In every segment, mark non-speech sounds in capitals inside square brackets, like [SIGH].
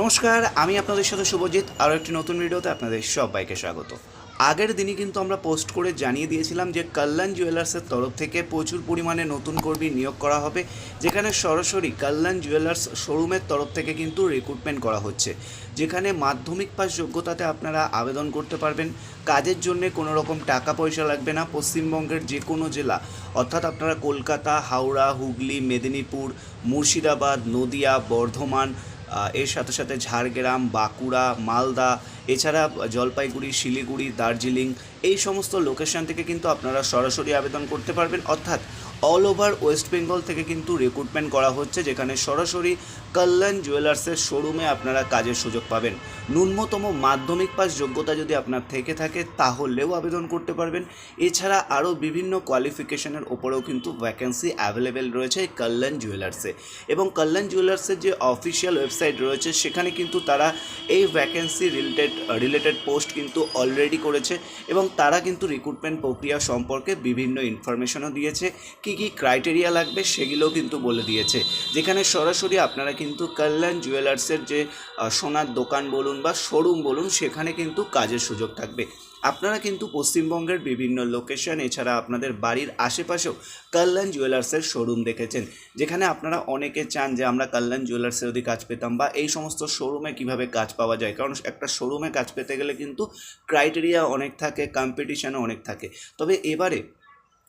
নমস্কার, আমি আপনাদের সাথে শুভজিৎ, আরও একটি নতুন ভিডিওতে আপনাদের সবাইকে স্বাগত। আগের দিনই কিন্তু আমরা পোস্ট করে জানিয়ে দিয়েছিলাম যে কল্যাণ জুয়েলার্সের তরফ থেকে প্রচুর পরিমাণে নতুন কর্মী নিয়োগ করা হবে, যেখানে সরাসরি কল্যাণ জুয়েলার্স শোরুমের তরফ থেকে কিন্তু রিক্রুটমেন্ট করা হচ্ছে। যেখানে মাধ্যমিক পাস যোগ্যতাতে আপনারা আবেদন করতে পারবেন। কাজের জন্য কোনো রকম টাকা পয়সা লাগবে না। পশ্চিমবঙ্গের যে কোনো জেলা, অর্থাৎ আপনারা কলকাতা, হাওড়া, হুগলি, মেদিনীপুর, মুর্শিদাবাদ, নদিয়া, বর্ধমান এর সাথে সাথে ঝাড়গ্রাম বাঁকুড়া মালদা এছাড়া জলপাইগুড়ি, শিলিগুড়ি, দার্জিলিং এই সমস্ত লোকেশন থেকে কিন্তু আপনারা সরাসরি আবেদন করতে পারবেন। অর্থাৎ অল ওভার ওয়েস্ট বেঙ্গল থেকে কিন্তু রিক্রুটমেন্ট করা হচ্ছে, যেখানে সরাসরি কল্যাণ জুয়েলার্সের শোরুমে আপনারা কাজের সুযোগ পাবেন। ন্যূনতম মাধ্যমিক পাস যোগ্যতা যদি আপনার থেকে থাকে, তাহলেও আবেদন করতে পারবেন। এছাড়া আরও বিভিন্ন কোয়ালিফিকেশনের ওপরেও কিন্তু ভ্যাকেন্সি অ্যাভেলেবেল রয়েছে কল্যাণ জুয়েলার্সে এবং কল্যাণ জুয়েলার্সের যে অফিসিয়াল ওয়েবসাইট রয়েছে, সেখানে কিন্তু তারা এই ভ্যাকেন্সি রিলেটেড রিলেটেড পোস্ট কিন্তু অলরেডি করেছে এবং তারা কিন্তু রিক্রুটমেন্ট প্রক্রিয়া সম্পর্কে বিভিন্ন ইনফরমেশনও দিয়েছে। কি কি ক্রাইটেরিয়া লাগবে সেগুলোও কিন্তু বলে দিয়েছে। যেখানে সরাসরি আপনারা কিন্তু কল্যাণ জুয়েলার্সের যে সোনার দোকান বলুন বা শোরুম বলুন, সেখানে কিন্তু কাজের সুযোগ থাকবে। আপনারা কিন্তু পশ্চিমবঙ্গের বিভিন্ন লোকেশন এছাড়া আপনাদের বাড়ির আশেপাশেও কল্যাণ জুয়েলার্সের শোরুম দেখেছেন। যেখানে আপনারা অনেকে চান যে আমরা কল্যাণ জুয়েলার্সের যদি কাজ পেতাম বা এই সমস্ত শোরুমে কীভাবে কাজ পাওয়া যায়। কারণ একটা শোরুমে কাজ পেতে গেলে কিন্তু ক্রাইটেরিয়া অনেক থাকে কম্পিটিশানও অনেক থাকে। তবে এবারে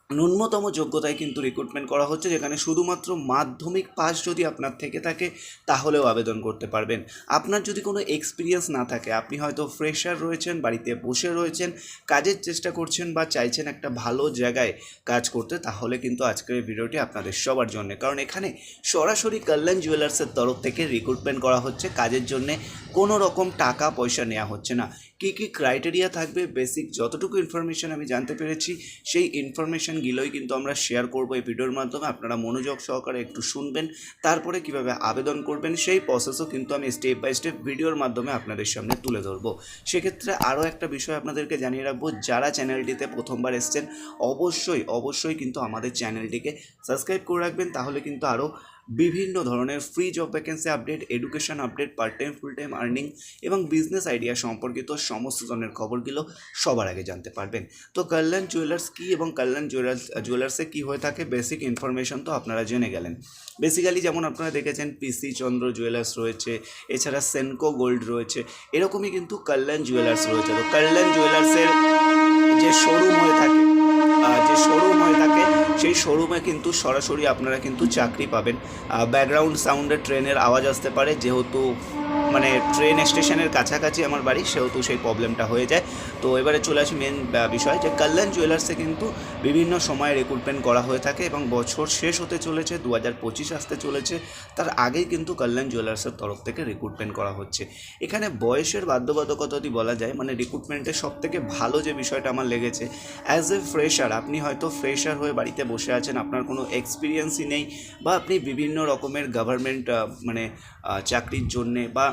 ন্যূনতম যোগ্যতায় কিন্তু রিক্রুটমেন্ট করা হচ্ছে, যেখানে শুধুমাত্র মাধ্যমিক পাস যদি আপনার থেকে থাকে, তাহলেও আবেদন করতে পারবেন। আপনার যদি কোনো এক্সপিরিয়েন্স না থাকে, আপনি হয়তো ফ্রেশার রয়েছেন, বাড়িতে বসে রয়েছেন, কাজের চেষ্টা করছেন বা চাইছেন একটা ভালো জায়গায় কাজ করতে, তাহলে কিন্তু আজকের ভিডিওটি আপনাদের সবার জন্য। কারণ এখানে সরাসরি কল্যাণ জুয়েলার্সের তরফ থেকে রিক্রুটমেন্ট করা হচ্ছে। কাজের জন্য কোনো রকম টাকা পয়সা নেওয়া হচ্ছে না। কী কী ক্রাইটেরিয়া থাকবে বেসিক যতটুকু ইনফরমেশন আমি জানতে পেরেছি, সেই ইনফরমেশনগুলোই কিন্তু আমরা শেয়ার করব এই ভিডিওর মাধ্যমে। আপনারা মনোযোগ সহকারে একটু শুনবেন, তারপরে কীভাবে আবেদন করবেন, সেই প্রসেসও কিন্তু আমি স্টেপ বাই স্টেপ ভিডিওর মাধ্যমে আপনাদের সামনে তুলে ধরবো। সেক্ষেত্রে আরও একটা বিষয় আপনাদেরকে জানিয়ে রাখব, যারা চ্যানেলটিতে প্রথমবার এসছেন, অবশ্যই অবশ্যই কিন্তু আমাদের চ্যানেলটিকে সাবস্ক্রাইব করে রাখবেন, তাহলে কিন্তু আরও বিভিন্ন ধরনের free job vacancy update education update part time full time earning এবং বিজনেস আইডিয়া সম্পর্কিত সমস্ত ধরনের খবরগুলো সবার আগে জানতে পারবেন। তো কল্যাণ জুয়েলার্স কী এবং কল্যাণ জুয়েলার্স জুয়েলার্সে কী হয়ে থাকে? বেসিক ইনফরমেশন তো আপনারা জেনে গেলেন। বেসিক্যালি যেমন আপনারা দেখেছেন পিসি চন্দ্র জুয়েলার্স রয়েছে, এছাড়া সেনকো গোল্ড রয়েছে, এরকমই কিন্তু কল্যাণ জুয়েলার্স রয়েছে। তো কল্যাণ জুয়েলার্সের যে শোরুম হয়ে থাকে যে শোরুম হয়ে থাকে সেই শোরুমে কিন্তু সরাসরি আপনারা কিন্তু চাকরি পাবেন। ব্যাকগ্রাউন্ড সাউন্ডে ট্রেনের আওয়াজ আসতে পারে, যেহেতু মানে ট্রেন স্টেশনের কাছাকাছি আমার বাড়ি, সেহেতু সেই প্রবলেমটা হয়ে যায়। তো এবারে চলে আসি মেন বিষয় যে কল্যাণ জুয়েলার্সে কিন্তু বিভিন্ন সময় রিক্রুটমেন্ট করা হয়ে থাকে এবং বছর শেষ হতে চলেছে দু হাজার পঁচিশ আসতে চলেছে। তার আগেই কিন্তু কল্যাণ জুয়েলার্সের তরফ থেকে রিক্রুটমেন্ট করা হচ্ছে। এখানে বয়সের বাধ্যবাধকতা যদি বলা যায় মানে রিক্রুটমেন্টের সব থেকে ভালো যে বিষয়টা আমার লেগেছে অ্যাজ এ ফ্রেশার আপনি হয়তো ফ্রেশার হয়ে বাড়িতে বসে আছেন, আপনার কোনো এক্সপিরিয়েন্সই নেই, বা আপনি বিভিন্ন রকমের গভর্নমেন্ট মানে চাকরির জন্যে বা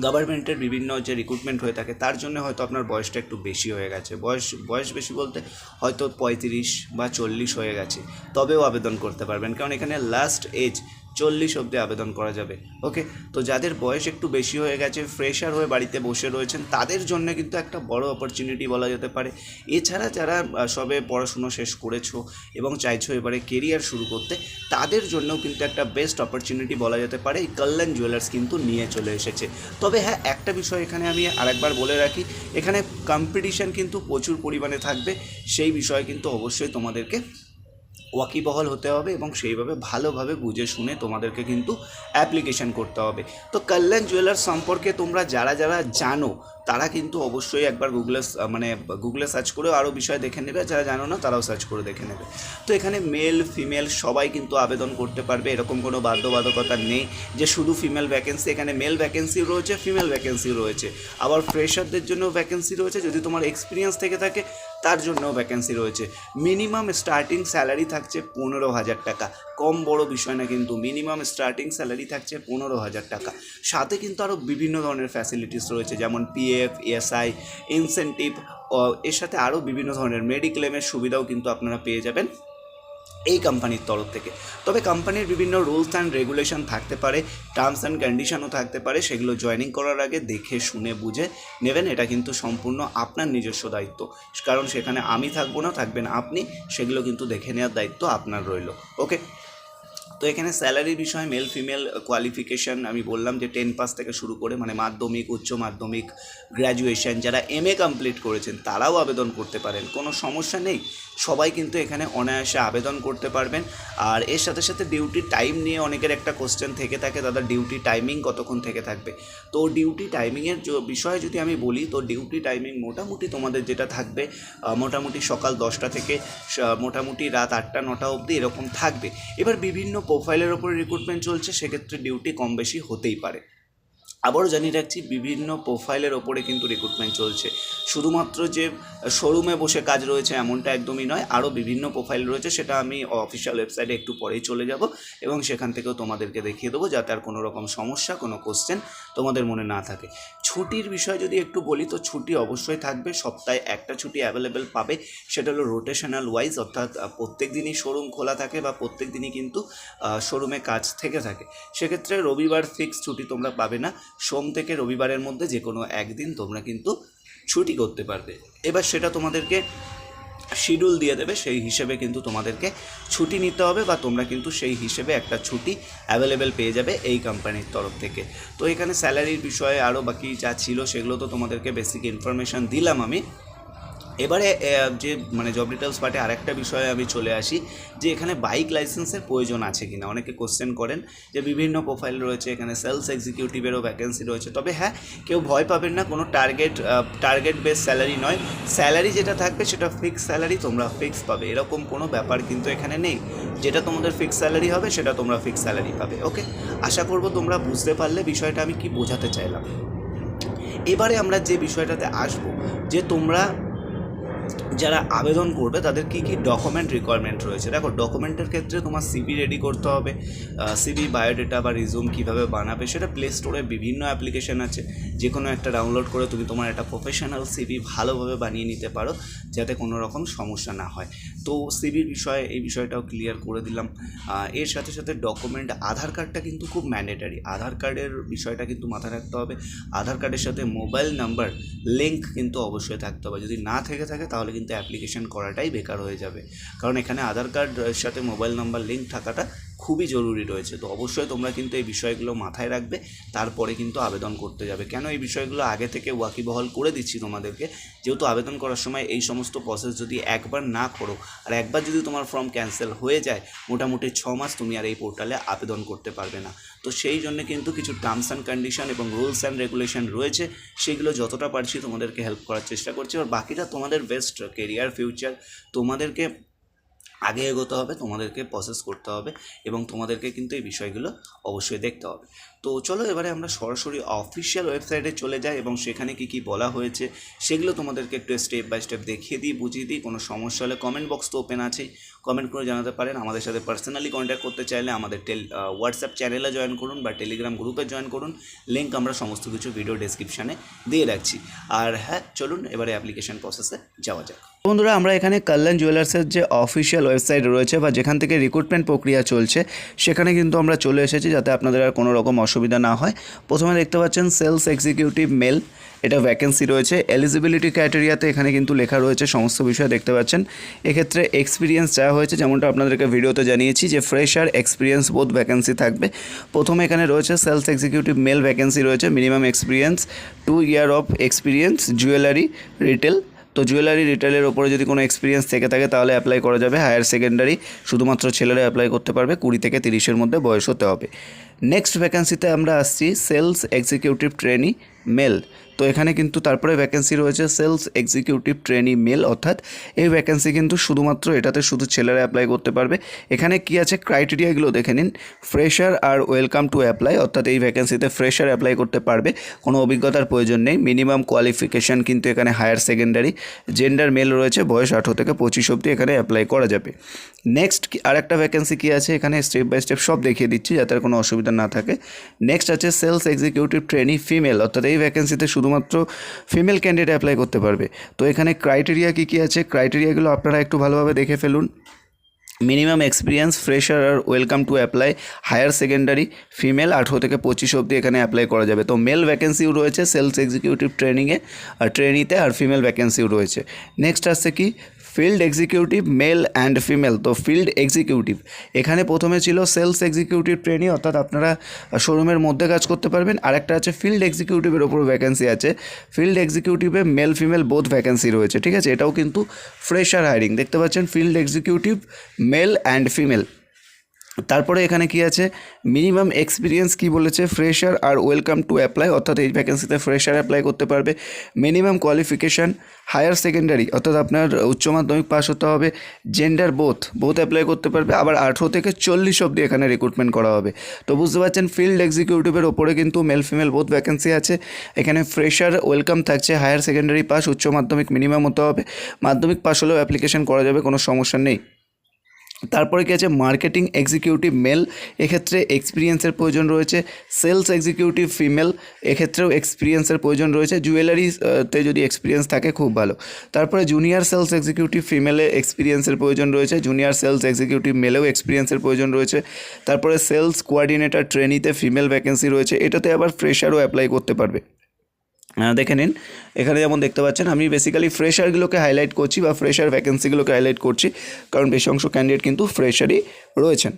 গভর্নমেন্টের বিভিন্ন যে রিক্রুটমেন্ট হয়ে থাকে, তার জন্য হয়তো আপনার বয়সটা একটু বেশি হয়ে গেছে। বয়স বয়স বেশি বলতে হয়তো পঁয়ত্রিশ বা চল্লিশ হয়ে গেছে। তবেও আবেদন করতে পারবেন। কারণ এখানে লাস্ট এজ চল্লিশ অবধি আবেদন করা যাবে। ওকে তো যাদের বয়স একটু বেশি হয়ে গেছে ফ্রেশার হয়ে বাড়িতে বসে রয়েছেন, তাদের জন্য কিন্তু একটা বড় অপরচুনিটি বলা যেতে পারে। এছাড়া যারা সবে পড়াশুনো শেষ করেছ এবং চাইছো এবারে কেরিয়ার শুরু করতে, তাদের জন্যও কিন্তু একটা বেস্ট অপরচুনিটি বলা যেতে পারে। এই কল্যাণ জুয়েলার্স কিন্তু নিয়ে চলে এসেছে। তবে হ্যাঁ একটা বিষয় এখানে আমি আরেকবার বলে রাখি, এখানে কম্পিটিশন কিন্তু প্রচুর পরিমাণে থাকবে। সেই বিষয়ে কিন্তু অবশ্যই তোমাদেরকে ওয়াকিবহল হতে হবে এবং সেইভাবে ভালোভাবে বুঝে শুনে তোমাদেরকে কিন্তু অ্যাপ্লিকেশন করতে হবে। তো কল্যাণ জুয়েলার্স সম্পর্কে তোমরা যারা যারা জানো তারা কিন্তু অবশ্যই একবার গুগলে মানে গুগলে সার্চ করেও আরও বিষয় দেখে নেবে, যারা জানো না তারাও সার্চ করে দেখে নেবে। তো এখানে মেল ফিমেল সবাই কিন্তু আবেদন করতে পারবে, এরকম কোনো বাধ্যবাধকতা নেই যে শুধু ফিমেল ভ্যাকেন্সি এখানে মেল ভ্যাকেন্সি রয়েছে ফিমেল ভ্যাকেন্সি রয়েছে। আবার ফ্রেশারদের জন্য ভ্যাকেন্সি রয়েছে, যদি তোমার এক্সপিরিয়েন্স থেকে থাকে, তার জন্যও ভ্যাকেন্সি রয়েছে। মিনিমাম স্টার্টিং স্যালারি থাকছে পনেরো হাজার টাকা। কম বড় বিষয় না কিন্তু মিনিমাম স্টার্টিং স্যালারি থাকছে পনেরো হাজার টাকা। সাথে কিন্তু আরও বিভিন্ন ধরনের ফ্যাসিলিটিস রয়েছে, যেমন পিএফ এসআই ইনসেন্টিভ এর সাথে আরও বিভিন্ন ধরনের মেডিক্লেমের সুবিধাও কিন্তু আপনারা পেয়ে যাবেন এই কোম্পানির তরফ থেকে। তবে কোম্পানির বিভিন্ন রুলস অ্যান্ড রেগুলেশন থাকতে পারে টার্মস অ্যান্ড কন্ডিশনও থাকতে পারে, সেগুলো জয়েনিং করার আগে দেখে, শুনে, বুঝে নেবেন। এটা কিন্তু সম্পূর্ণ আপনার নিজস্ব দায়িত্ব। কারণ সেখানে আমি থাকব না, থাকবেন আপনি, সেগুলো কিন্তু দেখে নেওয়ার দায়িত্ব আপনার রইল। ওকে তো এখানে স্যালারির বিষয়ে মেল ফিমেল কোয়ালিফিকেশান আমি বললাম যে টেন পাস থেকে শুরু করে মানে মাধ্যমিক, উচ্চ মাধ্যমিক গ্র্যাজুয়েশন যারা এম এ কমপ্লিট করেছেন তারাও আবেদন করতে পারেন। কোনো সমস্যা নেই। সবাই কিন্তু এখানে অনায়াসে আবেদন করতে পারবেন। আর এর সাথে সাথে ডিউটি টাইম নিয়ে অনেকের একটা কোশ্চেন থেকে থাকে, দাদা ডিউটি টাইমিং কতক্ষণ থেকে থাকবে? তো ডিউটি টাইমিংয়ের বিষয়ে যদি আমি বলি, তো ডিউটি টাইমিং মোটামুটি তোমাদের যেটা থাকবে মোটামুটি সকাল দশটা থেকে মোটামুটি রাত আটটা, নটা অবধি এরকম থাকবে। এবার বিভিন্ন প্রোফাইলের ওপরে রিক্রুটমেন্ট চলছে, সেক্ষেত্রে ডিউটি কম বেশি হতেই পারে। আবারও জানিয়ে রাখছি, বিভিন্ন প্রোফাইলের ওপরে কিন্তু রিক্রুটমেন্ট চলছে। শুধুমাত্র যে শোরুমে বসে কাজ রয়েছে এমনটা একদমই নয়, আরও বিভিন্ন প্রোফাইল রয়েছে, সেটা আমি অফিসিয়াল ওয়েবসাইটে একটু পরেই চলে যাব এবং সেখান থেকেও তোমাদেরকে দেখিয়ে দেবো যাতে আর কোনো রকম সমস্যা, কোনো কোশ্চেন তোমাদের মনে না থাকে। ছুটির বিষয়ে যদি একটু বলি, তো ছুটি অবশ্যই থাকবে। সপ্তাহে একটা ছুটি অ্যাভেলেবেল পাবে। সেটা হলো রোটেশনাল ওয়াইজ অর্থাৎ প্রত্যেক দিনই শোরুম খোলা থাকে বা প্রত্যেক দিনই কিন্তু শোরুমে কাজ থেকে থাকে। সেক্ষেত্রে রবিবার ফিক্স ছুটি তোমরা পাবে না। সোম থেকে রবিবারের মধ্যে যে কোনো একদিন তোমরা কিন্তু ছুটি করতে পারবে। এবার সেটা তোমাদেরকে শিডিউল দিয়ে দেবে, সেই হিসেবে কিন্তু তোমাদেরকে ছুটি নিতে হবে বা তোমরা কিন্তু সেই হিসেবে একটা ছুটি অ্যাভেলেবেল পেয়ে যাবে এই কোম্পানির তরফ থেকে। তো এখানে স্যালারির বিষয়ে আরও বাকি যা ছিল সেগুলো তো তোমাদেরকে বেসিক ইনফরমেশান দিলাম আমি। এবারে যে মানে জব ডিটেলস পার্টে আরেকটা বিষয়ে আমি চলে আসি, যে এখানে বাইক লাইসেন্সের প্রয়োজন আছে কিনা। অনেকে কোশ্চেন করেন যে বিভিন্ন প্রোফাইল রয়েছে, এখানে সেলস এক্সিকিউটিভেরও ভ্যাকেন্সি রয়েছে। তবে হ্যাঁ কেউ ভয় পাবেন না, কোনো টার্গেট টার্গেট বেস স্যালারি নয়। স্যালারি যেটা থাকবে, সেটা ফিক্স স্যালারি তোমরা ফিক্স পাবে। এরকম কোনো ব্যাপার কিন্তু এখানে নেই। যেটা তোমাদের ফিক্স স্যালারি হবে, সেটা তোমরা ফিক্স স্যালারি পাবে ওকে আশা করব তোমরা বুঝতে পারলে বিষয়টা আমি কি বোঝাতে চাইলাম। এবারে আমরা যে বিষয়টাতে আসব, যে তোমরা যারা আবেদন করবে, তাদের কী কী ডকুমেন্ট রিকোয়ারমেন্ট রয়েছে? দেখো ডকুমেন্টের ক্ষেত্রে তোমার সিভি রেডি করতে হবে সিভি বায়োডেটা বা রিজুম কীভাবে বানাবে সেটা প্লে স্টোরে বিভিন্ন অ্যাপ্লিকেশন আছে। যে কোনো একটা ডাউনলোড করে তুমি তোমার একটা প্রফেশনাল সিভি ভালোভাবে বানিয়ে নিতে পারো, যাতে কোনো রকম সমস্যা না হয়। তো সিভির বিষয়ে, এই বিষয়টাও ক্লিয়ার করে দিলাম। এর সাথে সাথে ডকুমেন্ট আধার কার্ডটা কিন্তু খুব ম্যান্ডেটারি আধার কার্ডের বিষয়টা কিন্তু মাথায় রাখতে হবে। আধার কার্ডের সাথে মোবাইল নাম্বার লিঙ্ক কিন্তু অবশ্যই থাকতে হবে। যদি না থেকে থাকে তাহলে কিন্তু অ্যাপ্লিকেশন করাটাই বেকার হয়ে যাবে। কারণ এখানে আধার কার্ডের সাথে মোবাইল নাম্বার লিঙ্ক থাকাটা খুবই জরুরি রয়েছে। তো অবশ্যই তোমরা কিন্তু এই বিষয়গুলো মাথায় রাখবে, তারপরে কিন্তু আবেদন করতে যাবে। কেন এই বিষয়গুলো আগে থেকে ওয়াকিবহল করে দিচ্ছি তোমাদেরকে? যেহেতু আবেদন করার সময় এই সমস্ত প্রসেস যদি একবার না করো, আর একবার যদি তোমার ফর্ম ক্যান্সেল হয়ে যায়, মোটামুটি ছ মাস তুমি আর এই পোর্টালে আবেদন করতে পারবে না। তো সেই জন্য কিন্তু কিছু টার্মস অ্যান্ড কন্ডিশন এবং রুলস অ্যান্ড রেগুলেশন রয়েছে, সেগুলো যতটা পারছি তোমাদেরকে হেল্প করার চেষ্টা করছি। আর বাকিটা তোমাদের বেস্ট কেরিয়ার ফিউচার তোমাদেরকে আগে এগোতে হবে, তোমাদেরকে প্রসেস করতে হবে এবং তোমাদেরকে কিন্তু এই বিষয়গুলো অবশ্যই দেখতে হবে। তো চলো এবারে আমরা সরাসরি অফিসিয়াল ওয়েবসাইটে চলে যাই এবং সেখানে কি কি বলা হয়েছে সেগুলো তোমাদেরকে একটু স্টেপ বাই স্টেপ দেখিয়ে দিই, বুঝিয়ে দিই। কোনো সমস্যা হলে কমেন্ট বক্স তো ওপেন আছেই। কমেন্ট করে জানাতে পারেন। আমাদের সাথে পার্সোনালি কন্ট্যাক্ট করতে চাইলে আমাদের টেল হোয়াটসঅ্যাপ চ্যানেলে জয়েন করুন বা টেলিগ্রাম গ্রুপে জয়েন করুন। লিঙ্ক আমরা সমস্ত কিছু ভিডিও ডেসক্রিপশানে দিয়ে রাখছি। আর হ্যাঁ চলুন এবারে অ্যাপ্লিকেশন প্রসেসে যাওয়া যাক। বন্ধুরা, আমরা এখানে কল্যাণ জুয়েলার্সের যে অফিসিয়াল ওয়েবসাইট রয়েছে বা যেখান থেকে রিক্রুটমেন্ট প্রক্রিয়া চলছে, সেখানে কিন্তু আমরা চলে এসেছি যাতে আপনাদের আর কোনো রকম অসুবিধা না হয়। প্রথমে দেখতে পাচ্ছেন সেলস এক্সিকিউটিভ মেল এটা ভ্যাকেন্সি রয়েছে। এলিজিবিলিটি ক্রাইটেরিয়াতে এখানে কিন্তু লেখা রয়েছে, সমস্ত বিষয় দেখতে পাচ্ছেন। এক্ষেত্রে এক্সপিরিয়েন্স চাওয়া হয়েছে, যেমনটা আপনাদেরকে ভিডিওতে জানিয়েছি যে ফ্রেশার এক্সপিরিয়েন্স বোধ ভ্যাকেন্সি থাকবে। প্রথমে এখানে রয়েছে সেলস এক্সিকিউটিভ মেল ভ্যাকেন্সি রয়েছে minimum experience two year of experience jewellery retail তো জুয়েলারি রিটেলের ওপরে যদি কোনো এক্সপিরিয়েন্স থেকে থাকে, তাহলে অ্যাপ্লাই করা যাবে। হায়ার সেকেন্ডারি শুধুমাত্র ছেলেরা অ্যাপ্লাই করতে পারবে, কুড়ি থেকে তিরিশের মধ্যে বয়স হতে হবে। নেক্সট ভ্যাকান্সিতে আমরা আসছি সেলস এক্সিকিউটিভ ট্রেনি মেল। তো এখানে কিন্তু তারপরে ভ্যাকেন্সি রয়েছে সেলস এক্সিকিউটিভ ট্রেনি মেল, অর্থাৎ এই ভ্যাকেন্সি কিন্তু শুধুমাত্র এটাতে শুধু ছেলেরা অ্যাপ্লাই করতে পারবে। এখানে কি আছে? ক্রাইটেরিয়াগুলো দেখে নিন। ফ্রেশার আর ওয়েলকাম টু অ্যাপ্লাই অর্থাৎ এই ভ্যাকেন্সিতে ফ্রেশার অ্যাপ্লাই করতে পারবে। কোনো অভিজ্ঞতার প্রয়োজন নেই। মিনিমাম কোয়ালিফিকেশান কিন্তু এখানে হায়ার সেকেন্ডারি জেন্ডার মেল রয়েছে, বয়স আঠেরো থেকে পঁচিশ অবধি এখানে অ্যাপ্লাই করা যাবে। নেক্সট আরেকটা ভ্যাকেন্সি কী আছে? এখানে স্টেপ বাই স্টেপ সব দেখিয়ে দিচ্ছি যাতে কোনো অসুবিধা না থাকে। নেক্সট আছে সেলস এক্সিকিউটিভ ট্রেনি ফিমেল অর্থাৎ এই ভ্যাকেন্সিতে শুধুমাত্র ফিমেল ক্যান্ডিডেট অ্যাপ্লাই করতে পারবে। তো এখানে ক্রাইটেরিয়া কী কী আছে? ক্রাইটেরিয়াগুলো আপনারা একটু ভালোভাবে দেখে ফেলুন। Minimum experience fresher R welcome to apply higher secondary female আঠেরো থেকে পঁচিশ অবধি এখানে অ্যাপ্লাই করা যাবে। তো মেল ভ্যাকেন্সিও রয়েছে সেলস এক্সিকিউটিভ ট্রেনিংয়ে আর ট্রেনিতে আর ফিমেল ভ্যাকেন্সিও রয়েছে। নেক্সট আসছে কি? Field executive male and female তো ফিল্ড এক্সিকিউটিভ এখানে প্রথমে ছিল সেলস এক্সিকিউটিভ ট্রেনিং অর্থাৎ আপনারা শোরুমের মধ্যে কাজ করতে পারবেন। আর একটা আছে ফিল্ড এক্সিকিউটিভের ওপর ভ্যাকেন্সি আছে। ফিল্ড এক্সিকিউটিভে মেল ফিমেল বোধ ভ্যাকেন্সি রয়েছে, ঠিক আছে? এটাও কিন্তু ফ্রেশার হায়ারিং দেখতে পাচ্ছেন field executive male and female তারপরে এখানে কি আছে? মিনিমাম এক্সপিরিয়েন্স কি বলেছে? ফ্রেশার আর ওয়েলকাম টু অ্যাপ্লাই অর্থাৎ এই ভ্যাকেন্সিতে ফ্রেশার অ্যাপ্লাই করতে পারবে। মিনিমাম কোয়ালিফিকেশান হায়ার সেকেন্ডারি অর্থাৎ আপনার উচ্চ মাধ্যমিক পাস হতে হবে। জেন্ডার বোথ বোথ অ্যাপ্লাই করতে পারবে। আবার আঠেরো থেকে চল্লিশ অবধি এখানে রিক্রুটমেন্ট করা হবে। তো বুঝতে পারছেন ফিল্ড এক্সিকিউটিভের ওপরে কিন্তু মেল ফিমেল বোথ ভ্যাকেন্সি আছে। এখানে ফ্রেশার ওয়েলকাম থাকছে হায়ার সেকেন্ডারি পাস উচ্চ মাধ্যমিক মিনিমাম হতে হবে। মাধ্যমিক পাস হলেও অ্যাপ্লিকেশন করা যাবে, কোনো সমস্যা নেই। তারপরে কি আছে? মার্কেটিং এক্সিকিউটিভ মেল এক্ষেত্রে এক্সপিরিয়েন্সের প্রয়োজন রয়েছে। সেলস এক্সিকিউটিভ ফিমেল এক্ষেত্রেও এক্সপিরিয়েন্সের প্রয়োজন রয়েছে। জুয়েলারিতে যদি এক্সপিরিয়েন্স থাকে, খুব ভালো। তারপরে জুনিয়র সেলস এক্সিকিউটিভ ফিমেলে এক্সপিরিয়েন্সের প্রয়োজন রয়েছে। জুনিয়র সেলস এক্সিকিউটিভ মেলেও এক্সপিরিয়েন্সের প্রয়োজন রয়েছে। তারপরে সেলস কোয়ার্ডিনেটর ট্রেনিতে ফিমেল ভ্যাকেন্সি রয়েছে। এটাতে আবার ফ্রেশারও অ্যাপ্লাই করতে পারবে। দেখে নিন। এখানে যেমন দেখতে পাচ্ছেন, আমি বেসিক্যালি ফ্রেশারগুলোকে হাইলাইট করছি বা ফ্রেশার ভ্যাকেন্সিগুলোকে হাইলাইট করছি, কারণ বেশি অংশ ক্যান্ডিডেট কিন্তু ফ্রেশারই রয়েছেন।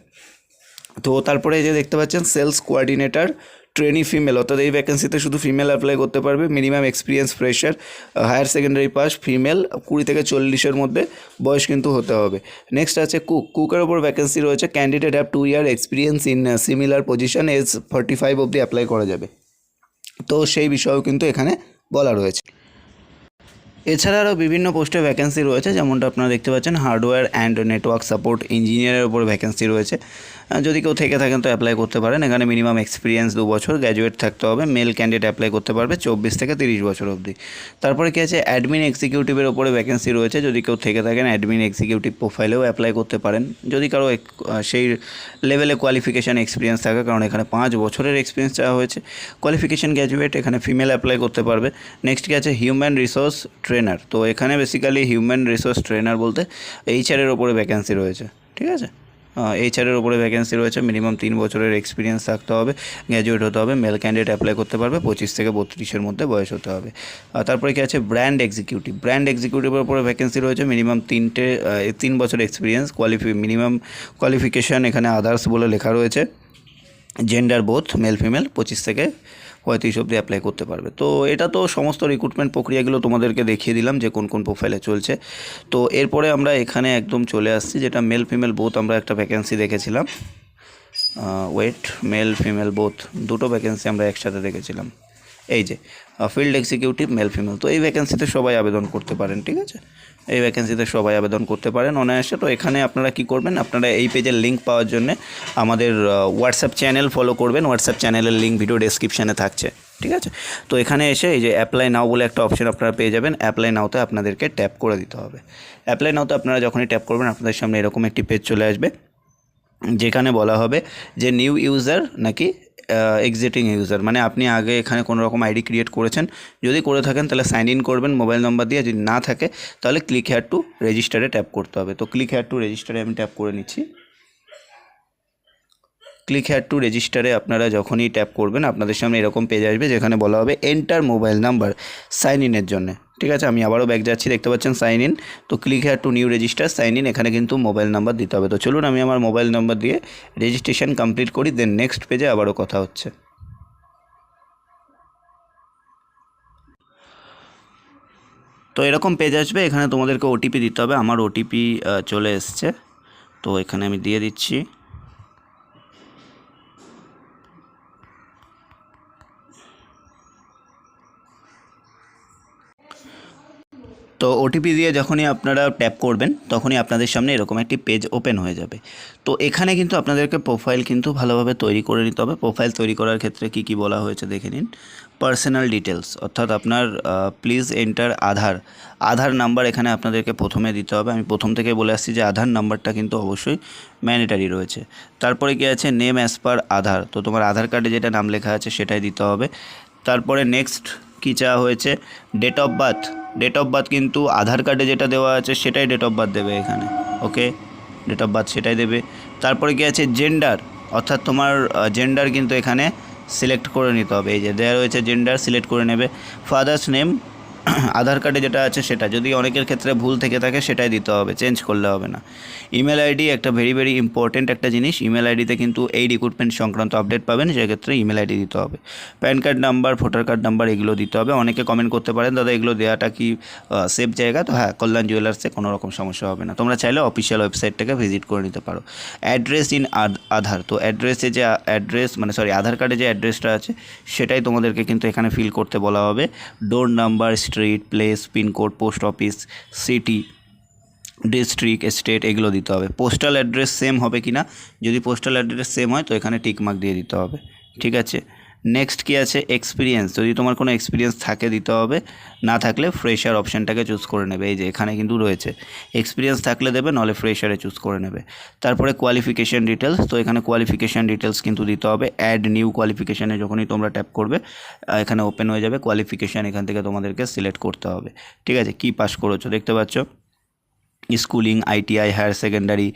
তো তারপরে যে দেখতে পাচ্ছেন সেলস কোয়ার্ডিনেটর ট্রেনি ফিমেল অর্থাৎ এই ভ্যাকেন্সিতে শুধু ফিমেল অ্যাপ্লাই করতে পারবে minimum experience fresher higher secondary pass female কুড়ি থেকে চল্লিশের মধ্যে বয়স কিন্তু হতে হবে। নেক্সট আছে কুক কুকের ওপর ভ্যাকেন্সি রয়েছে candidate have two year experience in similar position age forty five অবধি অ্যাপ্লাই করা যাবে। তো সেই বিষয়েও কিন্তু এখানে বলা রয়েছে। এছাড়া আরও বিভিন্ন পোস্টে ভ্যাকেন্সি রয়েছে, যেমনটা আপনারা দেখতে পাচ্ছেন হার্ডওয়্যার অ্যান্ড নেটওয়ার্ক সাপোর্ট ইঞ্জিনিয়ারের উপর ভ্যাকেন্সি রয়েছে। যদি কেউ থেকে থাকেন তো অ্যাপ্লাই করতে পারেন। এখানে মিনিমাম এক্সপিরিয়েন্স দু বছর গ্র্যাজুয়েট থাকতে হবে। মেল ক্যান্ডিডেট অ্যাপ্লাই করতে পারবে চব্বিশ থেকে তিরিশ বছর অবধি। তারপরে কী আছে? অ্যাডমিন এক্সিকিউটিভের ওপরে ভ্যাকেন্সি রয়েছে। যদি কেউ থেকে থাকেন অ্যাডমিন এক্সিকিউটিভ প্রোফাইলেও অ্যাপ্লাই করতে পারেন। যদি কারও সেই লেভেলে কোয়ালিফিকেশান এক্সপিরিয়েন্স থাকে, কারণ এখানে পাঁচ বছরের এক্সপিরিয়েন্স চাওয়া হয়েছে। কোয়ালিফিকেশান গ্র্যাজুয়েট এখানে ফিমেল অ্যাপ্লাই করতে পারবে। নেক্সট কী আছে? হিউম্যান রিসোর্স ট্রেনার তো এখানে বেসিক্যালি হিউম্যান রিসোর্স ট্রেনার বলতে এইচআরের ওপরে ভ্যাকেন্সি রয়েছে। ঠিক আছে? এইচআরের ওপরে ভ্যাকেন্সি রয়েছে মিনিমাম তিন বছরের এক্সপিরিয়েন্স থাকতে হবে গ্র্যাজুয়েট হতে হবে মেল ক্যান্ডিডেট অ্যাপ্লাই করতে পারবে, পঁচিশ থেকে বত্রিশের মধ্যে বয়স হতে হবে। তারপরে কি আছে? ব্র্যান্ড এক্সিকিউটিভ ব্র্যান্ড এক্সিকিউটিভের উপরে ভ্যাকেন্সি রয়েছে মিনিমাম তিনটে তিন বছর এক্সপিরিয়েন্স কোয়ালিফি মিনিমাম কোয়ালিফিকেশান এখানে আদার্স বলে লেখা রয়েছে। জেন্ডার বোথ মেল ফিমেল পঁচিশ থেকে পঁয়ত্রিশ অবধি অ্যাপ্লাই করতে পারবে। তো এটা তো সমস্ত রিক্রুটমেন্ট প্রক্রিয়াগুলো তোমাদেরকে দেখিয়ে দিলাম যে কোন কোন প্রোফাইলে চলছে। তো এরপরে আমরা এখানে একদম চলে আসছি, যেটা মেল ফিমেল বোথ আমরা একটা ভ্যাকেন্সি দেখেছিলাম। ওয়েট মেল ফিমেল বোথ দুটো ভ্যাকেন্সি আমরা একসাথে দেখেছিলাম। এই যে ফিল্ড এক্সিকিউটিভ মেল ফিমেল তো এই ভ্যাকেন্সিতে সবাই আবেদন করতে পারেন, ঠিক আছে? এই ভ্যাকেন্সিতে সবাই আবেদন করতে পারেন অনায়াসে। তো এখানে আপনারা কি করবেন? আপনারা এই পেজের লিঙ্ক পাওয়ার জন্য আমাদের হোয়াটসঅ্যাপ চ্যানেল ফলো করবেন। হোয়াটসঅ্যাপ চ্যানেলের লিঙ্ক ভিডিও ডেসক্রিপশানে থাকছে। ঠিক আছে? তো এখানে এসে এই যে অ্যাপ্লাই নাও বলে একটা অপশন আপনারা পেয়ে যাবেন। অ্যাপ্লাই নাওতে আপনাদেরকে ট্যাপ করে দিতে হবে। অ্যাপ্লাই নাওতে আপনারা যখনই ট্যাপ করবেন, আপনাদের সামনে এরকম একটি পেজ চলে আসবে। যেখানে বলা হবে যে নিউ ইউজার নাকি এক্সিটিং ইউজার মানে আপনি আগে এখানে কোনো রকম আইডি ক্রিয়েট করেছেন, যদি করে থাকেন তাহলে সাইন ইন করবেন মোবাইল নম্বর দিয়ে, যদি না থাকে তাহলে ক্লিক হেয়ার টু রেজিস্টারে ট্যাপ করতে হবে। তো ক্লিক হেয়ার টু রেজিস্টারে আমি ট্যাপ করে নিচ্ছি। ক্লিক হেয়ার টু রেজিস্টারে আপনারা যখনই ট্যাপ করবেন, আপনাদের সামনে এরকম পেজ আসবে যেখানে বলা হবে এন্টার মোবাইল নাম্বার সাইন ইনের জন্য। ঠিক আছে? আমি আবারও ব্যাক যাচ্ছি, দেখতে পাচ্ছেন সাইন ইন তো click here to new register sign in এখানে কিন্তু মোবাইল নাম্বার দিতে হবে। তো চলুন আমি আমার মোবাইল নাম্বার দিয়ে রেজিস্ট্রেশন কমপ্লিট করি দেন নেক্সট পেজে আবারও কথা হচ্ছে। তো এরকম পেজ আসবে, এখানে তোমাদেরকে ওটিপি দিতে হবে। আমার ওটিপি চলে এসছে। তো এখানে আমি দিয়ে দিচ্ছি। তো ওটিপি দিয়ে যখনই আপনারা ট্যাপ করবেন, তখনই আপনাদের সামনে এরকম একটি পেজ ওপেন হয়ে যাবে। তো এখানে কিন্তু আপনাদেরকে প্রোফাইল কিন্তু ভালোভাবে তৈরি করে নিতে হবে। প্রোফাইল তৈরি করার ক্ষেত্রে কি কি বলা হয়েছে দেখে নিন। পার্সোনাল ডিটেলস অর্থাৎ আপনার please enter Aadhaar. Aadhaar number এখানে আপনাদেরকে প্রথমে দিতে হবে। আমি প্রথম থেকে বলে আসছি যে আধার নাম্বারটা কিন্তু অবশ্যই ম্যান্ডেটারি রয়েছে। তারপরে কি আছে? Name as per Aadhaar. তো তোমার আধার কার্ডে যেটা নাম লেখা আছে সেটাই দিতে হবে। তারপরে নেক্সট কী চাওয়া হয়েছে? Date of birth date of birth কিন্তু আধার কার্ডে যেটা দেওয়া আছে সেটাই ডেট অফ বার্থ দেবে এখানে ওকে ডেট অফ বার্থ সেটাই দেবে। তারপরে কি আছে? জেন্ডার অর্থাৎ তোমার জেন্ডার কিন্তু এখানে সিলেক্ট করে নিতে হবে। এই যে দেওয়া রয়েছে জেন্ডার সিলেক্ট করে নেবে। ফাদার্স নেম [CLEARS THROAT] আধার কার্ডে যেটা আছে সেটা। যদি অনেকের ক্ষেত্রে ভুল থেকে থাকে, সেটাই দিতে হবে, চেঞ্জ করলে হবে না। ইমেল আইডি একটা ভেরি ভেরি ইম্পর্টেন্ট একটা জিনিস। ইমেল আইডিতে কিন্তু এই রিক্রুটমেন্ট সংক্রান্ত আপডেট পাবেন, সেক্ষেত্রে ইমেল আইডি দিতে হবে। PAN card number, voter card number, এগুলো দিতে হবে। অনেকে কমেন্ট করতে পারেন, দাদা, এগুলো দেওয়াটা কি সেফ জায়গা? তো হ্যাঁ কল্যাণ জুয়েলার্সে কোনো রকম সমস্যা হবে না। তোমরা চাইলে অফিসিয়াল ওয়েবসাইটটাকে ভিজিট করে নিতে পারো। Address in Aadhaar. তো অ্যাড্রেসে যে অ্যাড্রেস মানে সরি আধার কার্ডে যে অ্যাড্রেসটা আছে, সেটাই তোমাদেরকে কিন্তু এখানে ফিল করতে বলা হবে। Door number street, place, pincode, post office, city, district, state, এগুলো দিতে হবে। পোস্টাল অ্যাড্রেস সেম হবে কি না যদি পোস্টাল অ্যাড্রেস সেম হয়, তো এখানে টিকমার্ক দিয়ে দিতে হবে। ঠিক আছে? নেক্সট কি আছে? এক্সপিরিয়েন্স যদি তোমার কোনো এক্সপিরিয়েন্স থাকে দিতে হবে। না থাকলে ফ্রেশার অপশানটাকে চুজ করে নেবে। এই যে এখানে কিন্তু রয়েছে। এক্সপিরিয়েন্স থাকলে দেবে নাহলে ফ্রেশারে চুজ করে নেবে। তারপরে কোয়ালিফিকেশান ডিটেলস তো এখানে কোয়ালিফিকেশান ডিটেলস কিন্তু দিতে হবে। অ্যাড নিউ কোয়ালিফিকেশানে যখনই তোমরা ট্যাপ করবে এখানে ওপেন হয়ে যাবে। কোয়ালিফিকেশান এখান থেকে তোমাদেরকে সিলেক্ট করতে হবে। ঠিক আছে? কী পাস করেছ? দেখতে পাচ্ছ? স্কুলিং আইটিআই হায়ার সেকেন্ডারি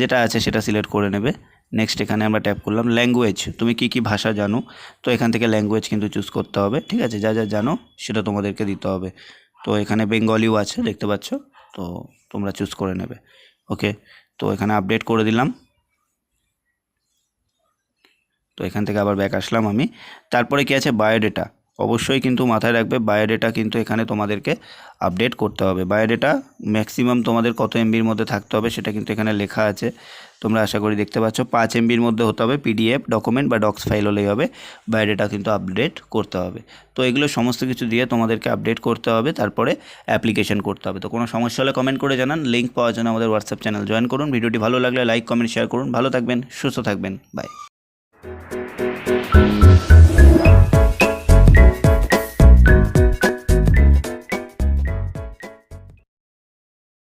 যেটা আছে সেটা সিলেক্ট করে নেবে। নেক্সট এখানে আমরা ট্যাপ করলাম ল্যাঙ্গুয়েজ তুমি কি কি ভাষা জানো? তো এখান থেকে ল্যাঙ্গুয়েজ কিন্তু চুজ করতে হবে, ঠিক আছে? যা যা জানো, সেটা তোমাদেরকে দিতে হবে। তো এখানে বেঙ্গলিও আছে, দেখতে পাচ্ছ? তো তোমরা চুজ করে নেবে ওকে তো এখানে আপডেট করে দিলাম। তো এখান থেকে আবার ব্যাক আসলাম আমি। তারপরে কি আছে? বায়োডেটা অবশ্যই কিন্তু মাথায় রাখবে, বায়োডেটা কিন্তু এখানে তোমাদেরকে আপডেট করতে হবে। বায়োডেটা ম্যাক্সিমাম তোমাদের কত এমবির মধ্যে থাকতে হবে সেটা কিন্তু এখানে লেখা আছে। তোমরা আশা করি দেখতে পাচ্ছ, পাঁচ এমবির মধ্যে হতে হবে পিডিএফ ডকুমেন্ট বা ডক্স ফাইল হলেই হবে, বায়োডেটা কিন্তু আপডেট করতে হবে। তো এগুলো সমস্ত কিছু দিয়ে তোমাদেরকে আপডেট করতে হবে, তারপরে অ্যাপ্লিকেশন করতে হবে। তো কোনো সমস্যা হলে কমেন্ট করে জানান লিঙ্ক পাওয়ার জন্য আমাদের হোয়াটসঅ্যাপ চ্যানেল জয়েন করুন। ভিডিওটি ভালো লাগলে লাইক কমেন্ট শেয়ার করুন। ভালো থাকবেন, সুস্থ থাকবেন বাই